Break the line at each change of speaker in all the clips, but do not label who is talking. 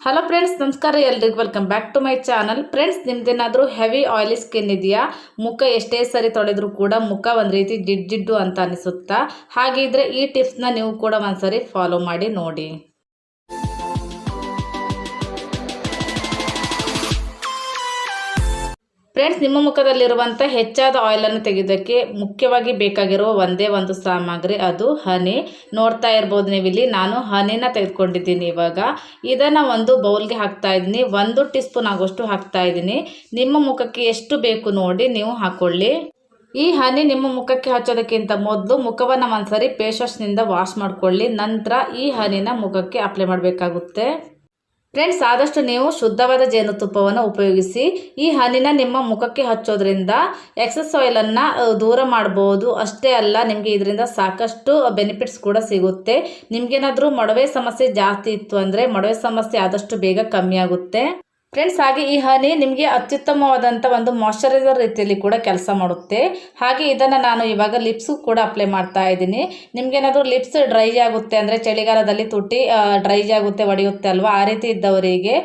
Hello friends ನಮಸ್ಕಾರ ಎಲ್ರಿಗೂ. Welcome back to my channel friends ನಿಮ್ದೇನಾದರೂ heavy oily skin ಇದೆಯಾ? ಮುಖ ಎಷ್ಟೇ ಸರಿ ತೊಳೆದ್ರೂ ಕೂಡ ಮುಖ ಒಂದು ರೀತಿ ಜಿಡ್ ಜಿಡ್ಡು ಅಂತ ಅನಿಸುತ್ತಾ? ಹಾಗಿದ್ರೆ ಈ ಟಿಪ್ಸ್ನ ನೀವು ಕೂಡ ಒಂದ್ಸರಿ ಫಾಲೋ ಮಾಡಿ ನೋಡಿ. ಫ್ರೆಂಡ್ಸ್ ನಿಮ್ಮ ಮುಖದಲ್ಲಿರುವಂಥ ಹೆಚ್ಚಾದ ಆಯಿಲನ್ನು ತೆಗೆಯೋದಕ್ಕೆ ಮುಖ್ಯವಾಗಿ ಬೇಕಾಗಿರುವ ಒಂದೇ ಒಂದು ಸಾಮಗ್ರಿ, ಅದು ಹನಿ ನೋಡ್ತಾ ಇರ್ಬೋದು ನೀವು ಇಲ್ಲಿ ನಾನು ಹನಿನ ತೆಗೆದುಕೊಂಡಿದ್ದೀನಿ ಇವಾಗ. ಇದನ್ನು ಒಂದು ಬೌಲ್ಗೆ ಹಾಕ್ತಾ ಇದ್ದೀನಿ. ಒಂದು ಟೀ ಸ್ಪೂನ್ ಆಗೋಷ್ಟು ಹಾಕ್ತಾ ಇದ್ದೀನಿ. ನಿಮ್ಮ ಮುಖಕ್ಕೆ ಎಷ್ಟು ಬೇಕು ನೋಡಿ ನೀವು ಹಾಕ್ಕೊಳ್ಳಿ ಈ ಹನಿ ನಿಮ್ಮ ಮುಖಕ್ಕೆ ಹಚ್ಚೋದಕ್ಕಿಂತ ಮೊದಲು ಮುಖವನ್ನು ಒಂದ್ಸರಿ ಫೇಸ್ ವಾಶ್ನಿಂದ ವಾಶ್ ಮಾಡ್ಕೊಳ್ಳಿ. ನಂತರ ಈ ಹನಿನ ಮುಖಕ್ಕೆ ಅಪ್ಲೈ ಮಾಡಬೇಕಾಗುತ್ತೆ. ಫ್ರೆಂಡ್ಸ್, ಆದಷ್ಟು ನೀವು ಶುದ್ಧವಾದ ಜೇನುತುಪ್ಪವನ್ನು ಉಪಯೋಗಿಸಿ, ಈ ಹನಿನ ನಿಮ್ಮ ಮುಖಕ್ಕೆ ಹಚ್ಚೋದ್ರಿಂದ ಎಕ್ಸಸ್ ಆಯಿಲನ್ನು ದೂರ ಮಾಡ್ಬೋದು. ಅಷ್ಟೇ ಅಲ್ಲ, ನಿಮಗೆ ಇದರಿಂದ ಸಾಕಷ್ಟು ಬೆನಿಫಿಟ್ಸ್ ಕೂಡ ಸಿಗುತ್ತೆ. ನಿಮಗೇನಾದರೂ ಮೊಡವೆ ಸಮಸ್ಯೆ ಜಾಸ್ತಿ ಇತ್ತು ಅಂದರೆ ಮೊಡವೆ ಸಮಸ್ಯೆ ಆದಷ್ಟು ಬೇಗ ಕಮ್ಮಿ ಆಗುತ್ತೆ. ಫ್ರೆಂಡ್ಸ್ ಹಾಗೆ ಈ ಹನಿ ನಿಮಗೆ ಅತ್ಯುತ್ತಮವಾದಂಥ ಒಂದು ಮಾಯಶ್ಚರೈಸರ್ ರೀತಿಯಲ್ಲಿ ಕೂಡ ಕೆಲಸ ಮಾಡುತ್ತೆ. ಹಾಗೆ ಇದನ್ನು ನಾನು ಇವಾಗ ಲಿಪ್ಸು ಕೂಡ ಅಪ್ಲೈ ಮಾಡ್ತಾ ಇದ್ದೀನಿ. ನಿಮಗೇನಾದರೂ ಲಿಪ್ಸ್ ಡ್ರೈ ಆಗುತ್ತೆ ಅಂದರೆ ಚಳಿಗಾಲದಲ್ಲಿ ತುಟಿ ಡ್ರೈ ಆಗುತ್ತೆ, ಒಡೆಯುತ್ತೆ ಅಲ್ವಾ? ಆ ರೀತಿ ಇದ್ದವರಿಗೆ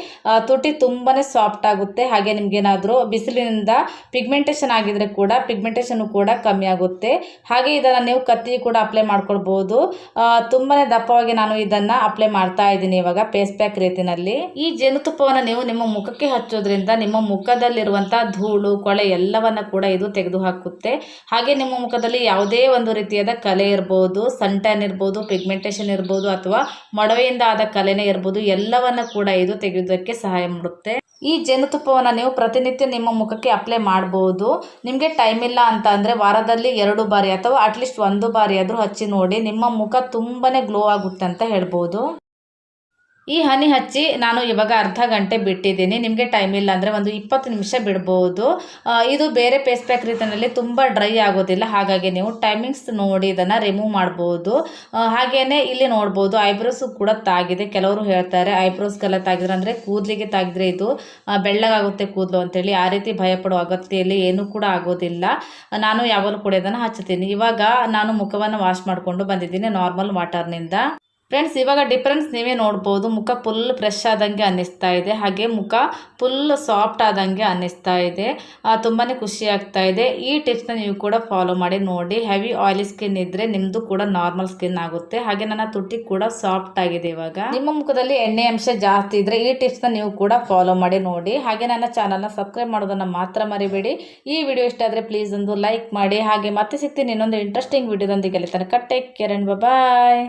ತುಟಿ ತುಂಬಾ ಸಾಫ್ಟ್ ಆಗುತ್ತೆ. ಹಾಗೆ ನಿಮಗೇನಾದರೂ ಬಿಸಿಲಿನಿಂದ ಪಿಗ್ಮೆಂಟೇಷನ್ ಆಗಿದ್ರೆ ಕೂಡ ಪಿಗ್ಮೆಂಟೇಷನ್ ಕೂಡ ಕಮ್ಮಿ ಆಗುತ್ತೆ. ಹಾಗೆ ಇದನ್ನು ನೀವು ಕತ್ತಿ ಕೂಡ ಅಪ್ಲೈ ಮಾಡ್ಕೊಳ್ಬೋದು. ತುಂಬಾ ದಪ್ಪವಾಗಿ ನಾನು ಇದನ್ನು ಅಪ್ಲೈ ಮಾಡ್ತಾ ಇದ್ದೀನಿ ಇವಾಗ ಫೇಸ್ ಪ್ಯಾಕ್ ರೀತಿಯಲ್ಲಿ ಈ ಜೇನುತುಪ್ಪವನ್ನು ನೀವು ನಿಮ್ಮ ಮುಖಕ್ಕೆ ಹಚ್ಚೋದ್ರಿಂದ ನಿಮ್ಮ ಮುಖದಲ್ಲಿರುವಂಥ ಧೂಳು, ಕೊಳೆ ಎಲ್ಲವನ್ನ ಕೂಡ ಇದು ತೆಗೆದು ಹಾಕುತ್ತೆ ಹಾಗೆ ನಿಮ್ಮ ಮುಖದಲ್ಲಿ ಯಾವುದೇ ಒಂದು ರೀತಿಯಾದ ಕಲೆ ಇರ್ಬೋದು ಸನ್ಟ್ಯಾನ್ ಇರ್ಬೋದು, ಪಿಗ್ಮೆಂಟೇಷನ್ ಇರ್ಬೋದು ಅಥವಾ ಮೊಡವೆಯಿಂದ ಆದ ಕಲೆನೇ ಇರ್ಬೋದು, ಎಲ್ಲವನ್ನ ಕೂಡ ಇದು ತೆಗೆಯೋದಕ್ಕೆ ಸಹಾಯ ಮಾಡುತ್ತೆ. ಈ ಜೇನುತುಪ್ಪವನ್ನು ನೀವು ಪ್ರತಿನಿತ್ಯ ನಿಮ್ಮ ಮುಖಕ್ಕೆ ಅಪ್ಲೈ ಮಾಡ್ಬೋದು. ನಿಮಗೆ ಟೈಮ್ ಇಲ್ಲ ಅಂತ ಅಂದರೆ ವಾರದಲ್ಲಿ ಎರಡು ಬಾರಿ ಅಥವಾ ಅಟ್ಲೀಸ್ಟ್ ಒಂದು ಬಾರಿ ಆದರೂ ಹಚ್ಚಿ ನೋಡಿ, ನಿಮ್ಮ ಮುಖ ತುಂಬಾ ಗ್ಲೋ ಆಗುತ್ತೆ ಅಂತ ಹೇಳ್ಬೋದು. ಈ ಹನಿ ಹಚ್ಚಿ ನಾನು ಇವಾಗ ಅರ್ಧ ಗಂಟೆ ಬಿಟ್ಟಿದ್ದೀನಿ. ನಿಮಗೆ ಟೈಮ್ ಇಲ್ಲ ಅಂದರೆ ಒಂದು ಇಪ್ಪತ್ತು ನಿಮಿಷ ಬಿಡ್ಬೋದು. ಇದು ಬೇರೆ ಪೇಸ್ ಪ್ಯಾಕ್ ರೀತಿಯಲ್ಲಿ ತುಂಬ ಡ್ರೈ ಆಗೋದಿಲ್ಲ. ಹಾಗಾಗಿ ನೀವು ಟೈಮಿಂಗ್ಸ್ ನೋಡಿ ಇದನ್ನು ರಿಮೂವ್ ಮಾಡ್ಬೋದು. ಹಾಗೆಯೇ ಇಲ್ಲಿ ನೋಡ್ಬೋದು ಐಬ್ರೋಸು ಕೂಡ ತಾಗಿದೆ. ಕೆಲವರು ಹೇಳ್ತಾರೆ ಐಬ್ರೋಸ್ಗೆಲ್ಲ ತಾಗಿದ್ರೆ ಅಂದರೆ ಕೂದಲಿಗೆ ತಾಗಿದ್ರೆ ಇದು ಬೆಳ್ಳಗಾಗುತ್ತೆ ಕೂದಲು ಅಂತೇಳಿ. ಆ ರೀತಿ ಭಯಪಡೋ ಅಗತ್ಯಲ್ಲಿ ಏನೂ ಕೂಡ ಆಗೋದಿಲ್ಲ. ನಾನು ಯಾವಾಗಲೂ ಕೂಡ ಇದನ್ನು ಹಚ್ಚುತ್ತೀನಿ. ಇವಾಗ ನಾನು ಮುಖವನ್ನು ವಾಶ್ ಮಾಡಿಕೊಂಡು ಬಂದಿದ್ದೀನಿ ನಾರ್ಮಲ್ ವಾಟರ್ನಿಂದ ಫ್ರೆಂಡ್ಸ್ ಇವಾಗ ಡಿಫ್ರೆನ್ಸ್ ನೀವೇ ನೋಡ್ಬೋದು. ಮುಖ ಫುಲ್ ಫ್ರೆಶ್ ಆದಂಗೆ ಅನ್ನಿಸ್ತಾ ಇದೆ. ಹಾಗೆ ಮುಖ ಫುಲ್ ಸಾಫ್ಟ್ ಆದಂಗೆ ಅನ್ನಿಸ್ತಾ ಇದೆ. ತುಂಬಾ ಖುಷಿ ಆಗ್ತಾ ಇದೆ. ಈ ಟಿಪ್ಸ್ನ ನೀವು ಕೂಡ ಫಾಲೋ ಮಾಡಿ, ನೋಡಿ. ಹೆವಿ ಆಯಿಲಿ ಸ್ಕಿನ್ ಇದ್ದರೆ ನಿಮ್ಮದು ಕೂಡ ನಾರ್ಮಲ್ ಸ್ಕಿನ್ ಆಗುತ್ತೆ. ಹಾಗೆ ನನ್ನ ತುಟಿ ಕೂಡ ಸಾಫ್ಟ್ ಆಗಿದೆ ಇವಾಗ. ನಿಮ್ಮ ಮುಖದಲ್ಲಿ ಎಣ್ಣೆ ಅಂಶ ಜಾಸ್ತಿ ಇದ್ದರೆ ಈ ಟಿಪ್ಸ್ನ ನೀವು ಕೂಡ ಫಾಲೋ ಮಾಡಿ, ನೋಡಿ. ಹಾಗೆ ನನ್ನ ಚಾನಲ್ನ ಸಬ್ಸ್ಕ್ರೈಬ್ ಮಾಡೋದನ್ನು ಮಾತ್ರ ಮರಿಬೇಡಿ. ಈ ವಿಡಿಯೋ ಇಷ್ಟ ಆದರೆ ಪ್ಲೀಸ್ ಒಂದು ಲೈಕ್ ಮಾಡಿ. ಹಾಗೆ ಮತ್ತೆ ಸಿಗ್ತೀನಿ ಇನ್ನೊಂದು ಇಂಟ್ರೆಸ್ಟಿಂಗ್ ವಿಡಿಯೋದೊಂದಿಗೆ ಅಲ್ಲಿ ತನಕ. Take care and bye